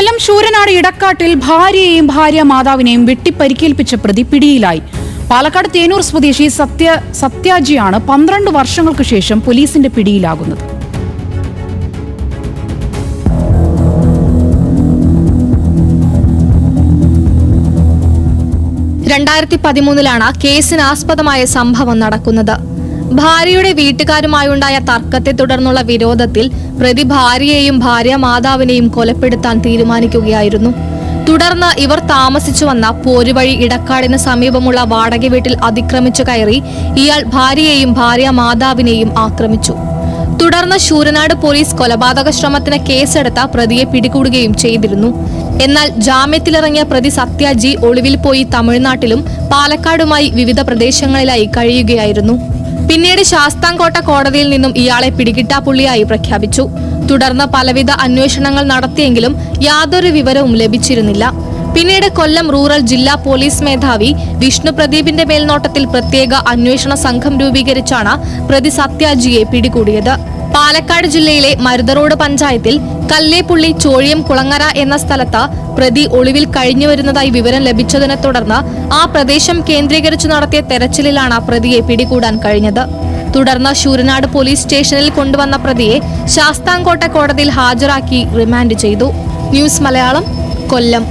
കൊല്ലം ശൂരനാട് ഇടക്കാട്ടിൽ ഭാര്യയെയും ഭാര്യ മാതാവിനെയും വെട്ടിപ്പരിക്കേൽപ്പിച്ച പ്രതി പിടിയിലായി. പാലക്കാട് തേനൂർ സ്വദേശി സത്യ സത്യാജിയാണ് പന്ത്രണ്ട് വർഷങ്ങൾക്ക് ശേഷം പോലീസിന്റെ പിടിയിലാകുന്നത്. രണ്ടായിരത്തി പതിമൂന്നിലാണ് കേസിനാസ്പദമായ സംഭവം നടക്കുന്നത്. ഭാര്യയുടെ വീട്ടുകാരുമായുണ്ടായ തർക്കത്തെ തുടർന്നുള്ള വിരോധത്തിൽ പ്രതി ഭാര്യയെയും ഭാര്യ മാതാവിനെയും കൊലപ്പെടുത്താൻ തീരുമാനിക്കുകയായിരുന്നു. തുടർന്ന് ഇവർ താമസിച്ചു വന്ന പോരുവഴി ഇടക്കാടിന് സമീപമുള്ള വാടക വീട്ടിൽ അതിക്രമിച്ചു കയറി ഇയാൾ ഭാര്യയെയും ഭാര്യ മാതാവിനെയും ആക്രമിച്ചു. തുടർന്ന് ശൂരനാട് പോലീസ് കൊലപാതക ശ്രമത്തിന് കേസെടുത്ത പ്രതിയെ പിടികൂടുകയും ചെയ്തിരുന്നു. എന്നാൽ ജാമ്യത്തിലിറങ്ങിയ പ്രതി സത്യാജി ഒളിവിൽ പോയി തമിഴ്നാട്ടിലും പാലക്കാടുമായി വിവിധ പ്രദേശങ്ങളിലായി കഴിയുകയായിരുന്നു. പിന്നീട് ശാസ്താംകോട്ട കോടതിയിൽ നിന്നും ഇയാളെ പിടികിട്ടാപ്പുള്ളിയായി പ്രഖ്യാപിച്ചു. തുടർന്ന് പലവിധ അന്വേഷണങ്ങൾ നടത്തിയെങ്കിലും യാതൊരു വിവരവും ലഭിച്ചിരുന്നില്ല. പിന്നീട് കൊല്ലം റൂറൽ ജില്ലാ പോലീസ് മേധാവി വിഷ്ണു പ്രദീപിന്റെ മേൽനോട്ടത്തിൽ പ്രത്യേക അന്വേഷണ സംഘം രൂപീകരിച്ചാണ് പ്രതി സത്യാജിയെ പിടികൂടിയത്. പാലക്കാട് ജില്ലയിലെ മരുതറോഡ് പഞ്ചായത്തിൽ കല്ലേപ്പുള്ളി ചോഴിയം കുളങ്ങര എന്ന സ്ഥലത്ത് പ്രതി ഒളിവിൽ കഴിഞ്ഞു വരുന്നതായി വിവരം ലഭിച്ചതിനെ തുടർന്ന് ആ പ്രദേശം കേന്ദ്രീകരിച്ചു നടത്തിയ തെരച്ചിലിലാണ് പ്രതിയെ പിടികൂടാൻ കഴിഞ്ഞത്. തുടർന്ന് ശൂരനാട് പോലീസ് സ്റ്റേഷനിൽ കൊണ്ടുവന്ന പ്രതിയെ ശാസ്താംകോട്ട കോടതിയിൽ ഹാജരാക്കി റിമാൻഡ് ചെയ്തു. ന്യൂസ് മലയാളം കൊല്ലം.